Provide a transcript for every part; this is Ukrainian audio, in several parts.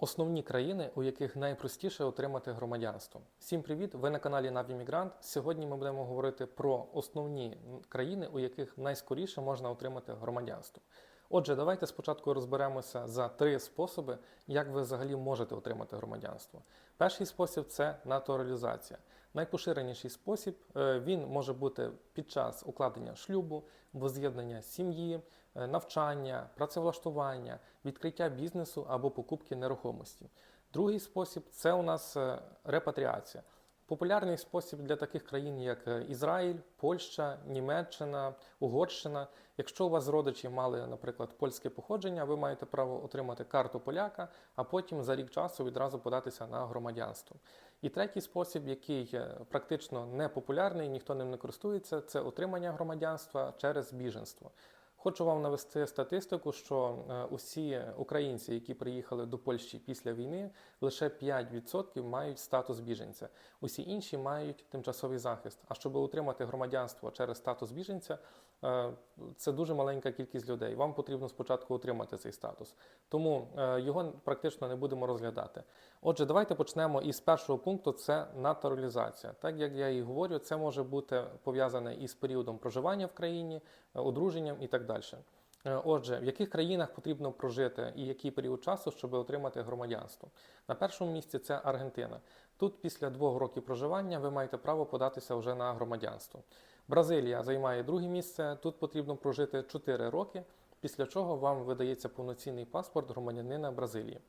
Основні країни, у яких найпростіше отримати громадянство. Всім привіт! Ви на каналі Навімігрант. Сьогодні ми будемо говорити про основні країни, у яких найскоріше можна отримати громадянство. Отже, давайте спочатку розберемося за три способи, як ви взагалі можете отримати громадянство. Перший спосіб це натуралізація. Найпоширеніший спосіб е, він може бути під час укладення шлюбу, воз'єднання сім'ї, е, навчання, працевлаштування, відкриття бізнесу або покупки нерухомості. Другий спосіб це у нас е, репатріація. Популярний спосіб для таких країн, як е, Ізраїль, Польща, Німеччина, Угорщина. Якщо у вас родичі мали, наприклад, польське походження, ви маєте право отримати карту поляка, а потім за рік часу відразу податися на громадянство. І третій спосіб, який е, практично не популярний, ніхто ним не користується, це отримання громадянства через біженство. Хочу вам навести статистику, що е, усі українці, які приїхали до Польщі після війни, лише 5% мають статус біженця. Усі інші мають тимчасовий захист. А щоб отримати громадянство через статус біженця, е, це дуже маленька кількість людей. Вам потрібно спочатку отримати цей статус. Тому е, його практично не будемо розглядати. Отже, давайте почнемо із першого пункту: це натуралізація. Так як я і говорю, це може бути пов'язане із періодом проживання в країні, одруженням і так далі. Е, Отже, в яких країнах потрібно прожити і який період часу, щоб отримати громадянство? На першому місці це Аргентина. Тут після двох років проживання ви маєте право податися вже на громадянство. Бразилія займає друге місце. Тут потрібно прожити 4 роки, після чого вам видається повноцінний паспорт громадянина Бразилії.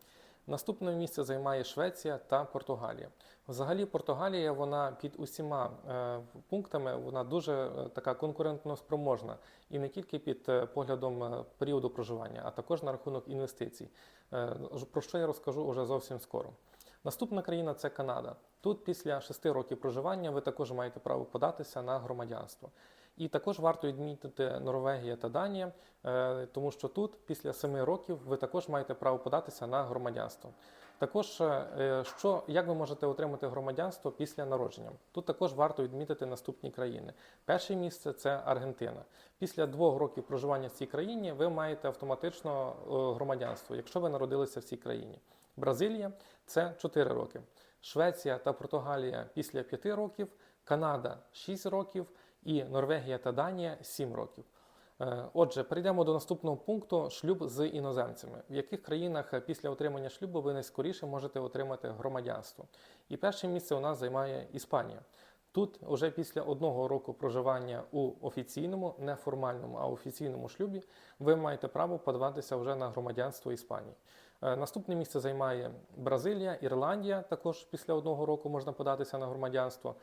Наступне місце займає Швеція та Португалія. Взагалі, Португалія вона під усіма е, пунктами вона дуже е, така конкурентно спроможна і не тільки під е, поглядом періоду проживання, а також на рахунок інвестицій. Про що я розкажу уже зовсім скоро. Наступна країна це Канада. Тут після 6 років проживання ви також маєте право податися на громадянство. І також варто відмітити Норвегія та Данія, е, тому що тут після 7 років ви також маєте право податися на громадянство. Також, е, що, як ви можете отримати громадянство після народження? Тут також варто відмітити наступні країни. Перше місце це Аргентина. Після двох років проживання в цій країні ви маєте автоматично е, громадянство, якщо ви народилися в цій країні. Бразилія це 4 роки. Швеція та Португалія після 5 років, Канада 6 років і Норвегія та Данія 7 років. Е, Отже, перейдемо до наступного пункту шлюб з іноземцями. В яких країнах після отримання шлюбу ви найскоріше можете отримати громадянство? І перше місце у нас займає Іспанія. Тут вже після одного року проживання у офіційному, не формальному, а офіційному шлюбі, ви маєте право подаватися вже на громадянство Іспанії. Е, Наступне місце займає Бразилія, Ірландія. Також після одного року можна податися на громадянство.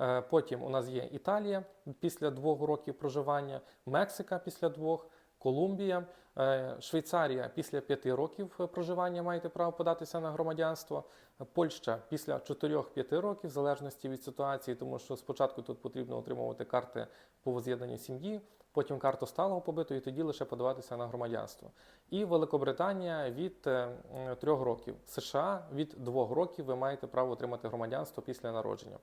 Е, Потім у нас є Італія після двох років проживання, Мексика після двох, Колумбія, е, Швейцарія після п'яти років е, проживання маєте право податися на громадянство. Польща після 4-5 років, в залежності від ситуації, тому що спочатку тут потрібно отримувати карти по воз'єднанню сім'ї, потім карту сталого побиту, і тоді лише подаватися на громадянство. І Великобританія від е, м, трьох років. США від двох років ви маєте право отримати громадянство після народження.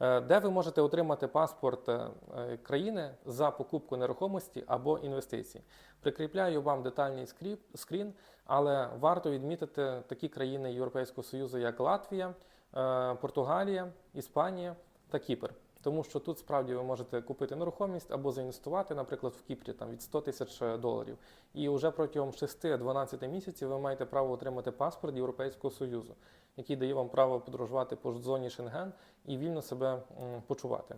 Е, Де ви можете отримати паспорт е, е, країни за покупку нерухомості або інвестицій? Прикріпляю вам детальний скрін, але варто відмітити такі країни Європейського Союзу, як Латвія, Португалія, Іспанія та Кіпр. Тому що тут справді ви можете купити нерухомість або заінвестувати, наприклад, в Кіпрі там від 100 тисяч доларів. І вже протягом 6-12 місяців ви маєте право отримати паспорт Європейського Союзу, який дає вам право подорожувати по зоні Шенген і вільно себе почувати.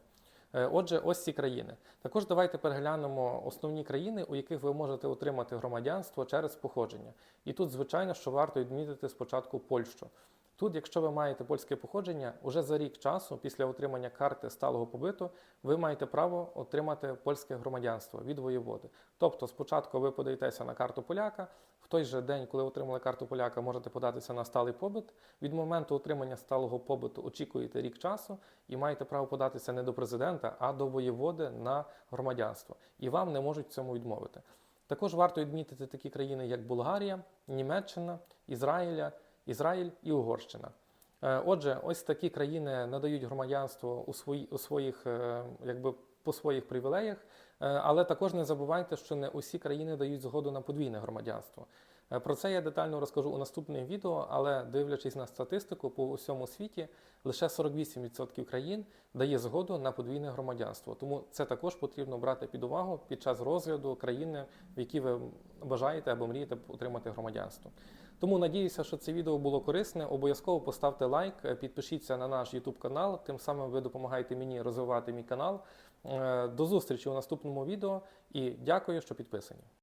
Е, Отже, ось ці країни. Також давайте переглянемо основні країни, у яких ви можете отримати громадянство через походження. І тут, звичайно, що варто відмітити спочатку Польщу. Тут, якщо ви маєте польське походження, уже за рік часу після отримання карти сталого побиту, ви маєте право отримати польське громадянство від воєводи. Тобто, спочатку ви подаєтеся на карту поляка. В той же день, коли отримали карту поляка, можете податися на сталий побит. Від моменту отримання сталого побиту очікуєте рік часу і маєте право податися не до президента, а до воєводи на громадянство. І вам не можуть цьому відмовити. Також варто відмітити такі країни, як Болгарія, Німеччина, Ізраїля, Ізраїль і Угорщина. Е, Отже, ось такі країни надають громадянство у, свої, у своїх, е, якби по своїх привілеях, Е, але також не забувайте, що не усі країни дають згоду на подвійне громадянство. Е, Про це я детально розкажу у наступному відео, але дивлячись на статистику по усьому світі, лише 48% країн дає згоду на подвійне громадянство. Тому це також потрібно брати під увагу під час розгляду країни, в якій ви бажаєте або мрієте отримати громадянство. Тому надіюся, що це відео було корисне. Обов'язково поставте лайк, е, підпишіться на наш YouTube канал. Тим самим ви допомагаєте мені розвивати мій канал. Е, До зустрічі у наступному відео і дякую, що підписані.